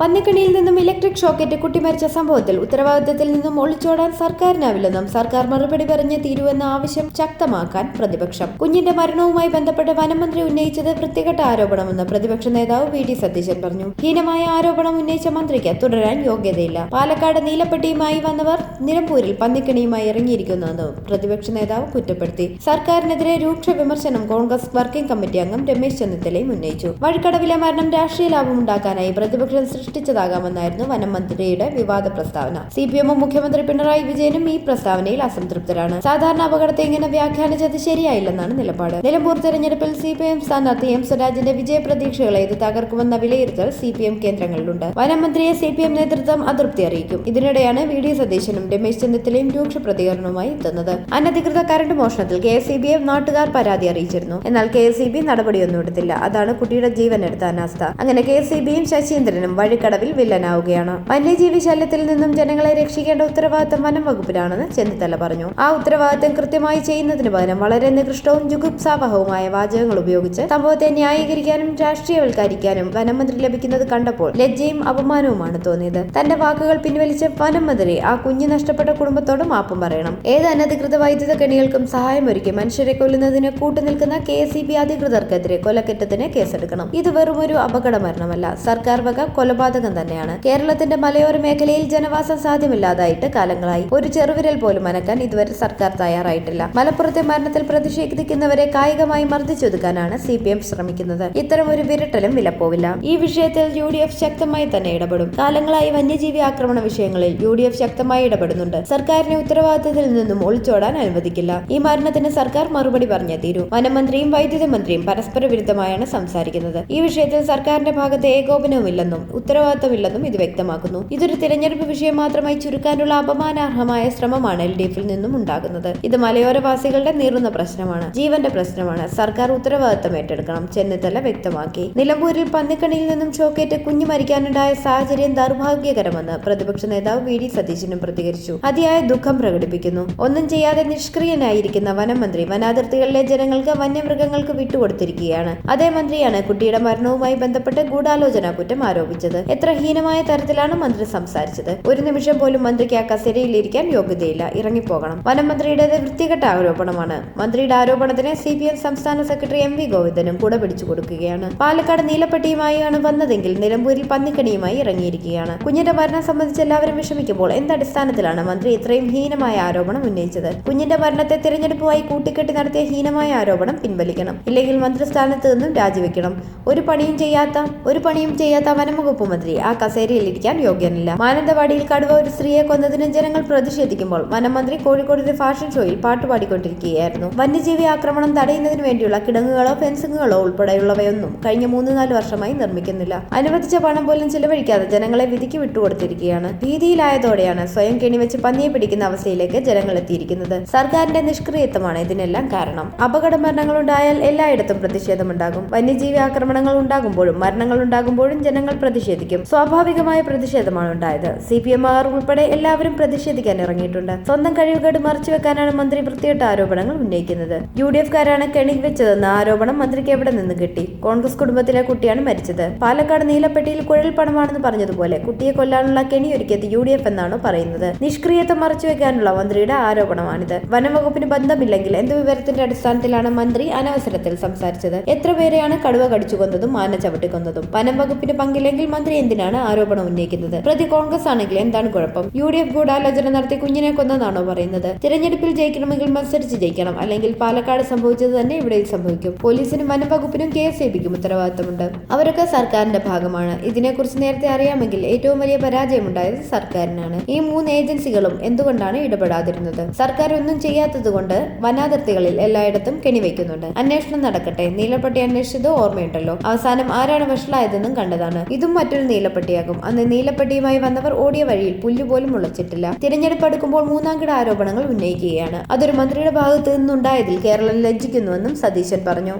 പന്നിക്കണിയിൽ നിന്നും ഇലക്ട്രിക് ഷോക്കേറ്റ് കുട്ടി മരിച്ച സംഭവത്തിൽ ഉത്തരവാദിത്തത്തിൽ നിന്നും ഒളിച്ചോടാൻ സർക്കാരിനാവില്ലെന്നും സർക്കാർ മറുപടി പറഞ്ഞ് തീരുവെന്ന ആവശ്യം ശക്തമാക്കാൻ പ്രതിപക്ഷം. കുഞ്ഞിന്റെ മരണവുമായി ബന്ധപ്പെട്ട് വനമന്ത്രി ഉന്നയിച്ചത് വൃത്തികെട്ട ആരോപണമെന്ന് പ്രതിപക്ഷ നേതാവ് വി ഡി സതീശൻ പറഞ്ഞു. ഹീനമായ ആരോപണം ഉന്നയിച്ച മന്ത്രിക്ക് തുടരാൻ യോഗ്യതയില്ല. പാലക്കാട് നീലപ്പെട്ടിയുമായി വന്നവർ നിലമ്പൂരിൽ പന്നിക്കണിയുമായി ഇറങ്ങിയിരിക്കുന്നുവെന്ന് പ്രതിപക്ഷ നേതാവ് കുറ്റപ്പെടുത്തി. സർക്കാരിനെതിരെ രൂക്ഷ വിമർശനം കോൺഗ്രസ് വർക്കിംഗ് കമ്മിറ്റി അംഗം രമേശ് ചെന്നിത്തലയും ഉന്നയിച്ചു. വഴിക്കടവിലെ മരണം രാഷ്ട്രീയ ലാഭമുണ്ടാക്കാനായി പ്രതിപക്ഷം സൃഷ്ടിച്ചതാകാമെന്നായിരുന്നു വനം മന്ത്രിയുടെ വിവാദ പ്രസ്താവന സി പി എമ്മും മുഖ്യമന്ത്രി പിണറായി വിജയനും ഈ പ്രസ്താവനയിൽ അസംതൃപ്തരാണ്. സാധാരണ അപകടത്തെ ഇങ്ങനെ വ്യാഖ്യാനിച്ചത് ശരിയായില്ലെന്നാണ് നിലപാട്. നിലമ്പൂർ തെരഞ്ഞെടുപ്പിൽ സി പി എം സ്ഥാനാർത്ഥി എം സ്വരാജിന്റെ വിജയപ്രതീക്ഷകളെ ഇത് തകർക്കുമെന്ന വിലയിരുത്തൽ സി പി എം കേന്ദ്രങ്ങളിലുണ്ട്. വനമന്ത്രിയെ സി പി എം നേതൃത്വം അതൃപ്തി അറിയിക്കും. ഇതിനിടെയാണ് വി ഡി സതീശനും രമേശ് ചെന്നിത്തലയും രൂക്ഷ പ്രതികരണവുമായി എത്തുന്നത്. അനധികൃത കരണ്ട് മോഷണത്തിൽ കെ എസ് ബിയെ നാട്ടുകാർ പരാതി അറിയിച്ചിരുന്നു. എന്നാൽ കെ എസ് ബി നടപടിയൊന്നും എടുത്തില്ല. അതാണ് കുട്ടിയുടെ ജീവൻ എടുത്ത അനാസ്ഥ. അങ്ങനെ കെ എസ് ബിയും ശശീന്ദ്രനും വഴിക്കടവിൽ വില്ലനാവുകയാണ്. വന്യജീവി ശല്യത്തിൽ നിന്നും ജനങ്ങളെ രക്ഷിക്കേണ്ട ഉത്തരവാദിത്തം വനം വകുപ്പിലാണെന്ന് ചെന്നിത്തല പറഞ്ഞു. ആ ഉത്തരവാദിത്തം കൃത്യമായി ചെയ്യുന്നതിന് പകരം വളരെ നികൃഷ്ടവും ജുഗുപ്സാവഹവുമായ വാചകങ്ങൾ ഉപയോഗിച്ച് സംഭവത്തെ ന്യായീകരിക്കാനും രാഷ്ട്രീയവൽക്കരിക്കാനും വനമന്ത്രി ലഭിക്കുന്നത് കണ്ടപ്പോൾ ലജ്ജയും അപമാനവുമാണ് തോന്നിയത്. തന്റെ വാക്കുകൾ പിൻവലിച്ച് വനം മന്ത്രി ആ കുഞ്ഞു നഷ്ടപ്പെട്ട കുടുംബത്തോട് മാപ്പും പറയണം. ഏത് അനധികൃത വൈദ്യുത കെണികൾക്കും സഹായമൊരുക്കി മനുഷ്യരെ കൊല്ലുന്നതിന് കൂട്ടുനിൽക്കുന്ന കെ ഇ ബി അധികൃതർക്കെതിരെ കൊലക്കെട്ടത്തിന് കേസെടുക്കണം. ഇത് വെറും ഒരു അപകട മരണമല്ല. സർക്കാർ വക കൊലപാതകം തന്നെയാണ്. കേരളത്തിന്റെ മലയോര മേഖലയിൽ ജനവാസം സാധ്യമില്ലാതായിട്ട് കാലങ്ങളായി. ഒരു ചെറുവിരൽ പോലും അനക്കാൻ ഇതുവരെ സർക്കാർ തയ്യാറായിട്ടില്ല. മലപ്പുറത്തെ മരണത്തിൽ പ്രതിഷേധിക്കുന്നവരെ കായികമായി മർദ്ദിച്ചൊതുക്കാനാണ് സി പി എം ശ്രമിക്കുന്നത്. ഇത്തരം ഒരു വിരട്ടലും വിലപ്പോവില്ല. ഈ വിഷയത്തിൽ യു ഡി എഫ് ശക്തമായി തന്നെ ഇടപെടും. കാലങ്ങളായി വന്യജീവി ആക്രമണ വിഷയങ്ങളിൽ യു ഡി എഫ് ശക്തമായി ഇടപെടുന്നുണ്ട്. സർക്കാരിനെ ഉത്തരവാദിത്തത്തിൽ നിന്നും ഒളിച്ചോടാൻ അനുവദിക്കില്ല. ഈ മരണത്തിന് സർക്കാർ മറുപടി പറഞ്ഞേ തീരൂ. വനമന്ത്രിയും വൈദ്യുതി മന്ത്രിയും പരസ്പര വിരുദ്ധമായാണ് സംസാരിക്കുന്നത്. ഈ വിഷയത്തിൽ സർക്കാരിന്റെ ഭാഗത്ത് ഏകോപനവുമില്ലെന്നും ഉത്തരവാദിത്തമില്ലെന്നും ഇത് വ്യക്തമാക്കുന്നു. ഇതൊരു തിരഞ്ഞെടുപ്പ് വിഷയം മാത്രമായി ചുരുക്കാനുള്ള അപമാനാർഹമായ ശ്രമമാണ് എൽ ഡി എഫിൽ നിന്നും ഉണ്ടാകുന്നത്. ഇത് മലയോരവാസികളുടെ നീറുന്ന പ്രശ്നമാണ് ജീവന്റെ പ്രശ്നമാണ്. സർക്കാർ ഉത്തരവാദിത്തം ഏറ്റെടുക്കണം ചെന്നിത്തല വ്യക്തമാക്കി. നിലമ്പൂരിൽ പന്നിക്കണിയിൽ നിന്നും ചോക്കേറ്റ് കുഞ്ഞു മരിക്കാനുണ്ടായ സാഹചര്യം ദൗർഭാഗ്യകരമെന്ന് പ്രതിപക്ഷ നേതാവ് വി ഡി സതീശനും പ്രതികരിച്ചു. അതിയായ ദുഃഖം പ്രകടിപ്പിക്കുന്നു. ഒന്നും ചെയ്യാതെ നിഷ്ക്രിയനായിരിക്കുന്ന വനം മന്ത്രി വനാതിർത്തികളിലെ ജനങ്ങൾക്ക് വന്യമൃഗങ്ങൾക്ക് വിട്ടുകൊടുത്തിരിക്കുകയാണ്. അതേ മന്ത്രിയാണ് കുട്ടിയുടെ മരണവുമായി ബന്ധപ്പെട്ട് ഗൂഢാലോചന കുറ്റം ആരോപിച്ചത്. എത്ര ഹീനമായ തരത്തിലാണ് മന്ത്രി സംസാരിച്ചത്? ഒരു നിമിഷം പോലും മന്ത്രിക്ക് ആ കസേരയിലിരിക്കാൻ യോഗ്യതയില്ല. ഇറങ്ങിപ്പോകണം. വനം മന്ത്രിയുടേത് വൃത്തികെട്ട ആരോപണമാണ്. മന്ത്രിയുടെ ആരോപണത്തിന് സി പി എം സംസ്ഥാന സെക്രട്ടറി എം വി ഗോവിന്ദനും കൂടെ പിടിച്ചു കൊടുക്കുകയാണ്. പാലക്കാട് നീലപ്പെട്ടിയുമായാണ് വന്നതെങ്കിൽ നിലമ്പൂരിൽ പന്നിക്കണിയുമായി ഇറങ്ങിയിരിക്കുകയാണ്. കുഞ്ഞിന്റെ മരണം സംബന്ധിച്ച് എല്ലാവരും വിഷമിക്കുമ്പോൾ എന്തടിസ്ഥാനത്തിലാണ് മന്ത്രി ഇത്രയും ഹീനമായ ആരോപണം ഉന്നയിച്ചത്? കുഞ്ഞിന്റെ മരണത്തെ തിരഞ്ഞെടുപ്പുമായി കൂട്ടിക്കെട്ടി നടത്തിയ ഹീനമായ ആരോപണം പിൻവലിക്കണം. ഇല്ലെങ്കിൽ മന്ത്രിസ്ഥാനത്ത് നിന്നും രാജിവെക്കണം. ഒരു പണിയും ചെയ്യാത്ത ഒരു പണിയും ചെയ്യാത്ത വനംവകുപ്പ് മന്ത്രി ആ കസേരയിൽ ഇരിക്കാൻ യോഗ്യനല്ല. മാനന്തവാടിയിൽ കടുവ ഒരു സ്ത്രീയെ കൊന്നതിന് ജനങ്ങൾ പ്രതിഷേധിക്കുമ്പോൾ വനമന്ത്രി കോഴിക്കോടിന്റെ ഫാഷൻ ഷോയിൽ പാട്ടുപാടിക്കൊണ്ടിരിക്കുകയായിരുന്നു വന്യജീവി ആക്രമണം തടയുന്നതിന് വേണ്ടിയുള്ള കിടങ്ങുകളോ ഫെൻസിങ്ങുകളോ ഉൾപ്പെടെയുള്ളവയൊന്നും കഴിഞ്ഞ മൂന്ന് നാല് വർഷമായി നിർമ്മിക്കുന്നില്ല. അനുവദിച്ച പണം പോലും ചിലവഴിക്കാതെ ജനങ്ങളെ വിധിക്ക് വിട്ടുകൊടുത്തിരിക്കുകയാണ്. ഭീതിയിലായതോടെയാണ് സ്വയം കെണിവെച്ച് പന്നിയെ പിടിക്കുന്ന അവസ്ഥയിലേക്ക് ജനങ്ങൾ എത്തിയിരിക്കുന്നത്. സർക്കാരിന്റെ നിഷ്ക്രിയത്വമാണ് ഇതിനെല്ലാം കാരണം. അപകട മരണങ്ങൾ ഉണ്ടായാൽ എല്ലായിടത്തും പ്രതിഷേധമുണ്ടാകും. വന്യജീവി ആക്രമണങ്ങൾ ഉണ്ടാകുമ്പോഴും മരണങ്ങൾ ഉണ്ടാകുമ്പോഴും ജനങ്ങൾ പ്രതിഷേധിക്കും. സ്വാഭാവികമായ പ്രതിഷേധമാണ് ഉണ്ടായത്. സി പി എം ആർ ഉൾപ്പെടെ എല്ലാവരും പ്രതിഷേധിക്കാൻ ഇറങ്ങിയിട്ടുണ്ട്. സ്വന്തം കഴിവുകേട് മറച്ചുവെക്കാനാണ് മന്ത്രി വൃത്തികെട്ട ആരോപണങ്ങൾ ഉന്നയിക്കുന്നത്. യു ഡി എഫുകാരാണ് കെണി വെച്ചതെന്ന ആരോപണം മന്ത്രിക്ക് എവിടെ നിന്ന് കിട്ടി? കോൺഗ്രസ് കുടുംബത്തിലെ കുട്ടിയാണ് മരിച്ചത്. പാലക്കാട് നീലപ്പെട്ടിയിൽ കുഴൽ പണമാണെന്ന് പറഞ്ഞതുപോലെ കുട്ടിയെ കൊല്ലാനുള്ള കെണി ഒരുക്കിയത് യു ഡി എഫ് എന്നാണ് പറയുന്നത്. നിഷ്ക്രിയത്വം മറച്ചുവെക്കാനുള്ള മന്ത്രിയുടെ ആരോപണമാണിത്. വനംവകുപ്പിന് ബന്ധമില്ലെങ്കിൽ എന്ത് വിവരത്തിന്റെ അടിസ്ഥാനത്തിലാണ് മന്ത്രി അനവസരത്തിൽ സംസാരിച്ചത്? എത്ര പേരെയാണ് കടുവ കടിച്ചു കൊന്നതും ആന ചവിട്ടിക്കൊന്നതും? വനംവകുപ്പിന് പങ്കില്ലെങ്കിൽ മന്ത്രി എന്തിനാണ് ആരോപണം ഉന്നയിക്കുന്നത്? പ്രതി കോൺഗ്രസ് ആണെങ്കിൽ എന്താണ് കുഴപ്പം? യു ഡി എഫ് ഗൂഢാലോചന നടത്തി കുഞ്ഞിനെ കൊന്നതാണോ പറയുന്നത്? തിരഞ്ഞെടുപ്പിൽ ജയിക്കണമെങ്കിൽ മത്സരിച്ച് ജയിക്കണം. അല്ലെങ്കിൽ പാലക്കാട് സംഭവിച്ചത് തന്നെ ഇവിടെ സംഭവിക്കും. പോലീസിനും വനംവകുപ്പിനും കെ എസ് ബിക്കും ഉത്തരവാദിത്തമുണ്ട്. അവരൊക്കെ സർക്കാരിന്റെ ഭാഗമാണ്. ഇതിനെക്കുറിച്ച് നേരത്തെ അറിയാമെങ്കിൽ ഏറ്റവും വലിയ പരാജയമുണ്ടായത് സർക്കാരിനാണ്. ഈ മൂന്ന് ഏജൻസികളും എന്തുകൊണ്ടാണ് ഇടപെടാതിരുന്നത്? സർക്കാർ ഒന്നും ചെയ്യാത്തതുകൊണ്ട് വനാതിർത്തികളിൽ എല്ലായിടത്തും കെണിവെക്കുന്നുണ്ട് അന്വേഷണം നടക്കട്ടെ. നീലപ്പട്ടി അന്വേഷിച്ചത് ഓർമ്മയുണ്ടല്ലോ. അവസാനം ആരാണ് വഷളായതെന്നും കണ്ടതാണ്. ഇതും മറ്റൊരു നീലപ്പട്ടിയാകും. അന്ന് നീലപ്പട്ടിയുമായി വന്നവർ ഓടിയ വഴിയിൽ പുല്ലുപോലും മുളച്ചിട്ടില്ല. തിരഞ്ഞെടുപ്പ് അടുക്കുമ്പോൾ മൂന്നാംകിട ആരോപണങ്ങൾ ഉന്നയിക്കുകയാണ്. അതൊരു മന്ത്രിയുടെ ഭാഗത്ത് നിന്നുണ്ടായതിൽ കേരളം ലജ്ജിക്കുന്നുവെന്നും സതീശൻ പറഞ്ഞു.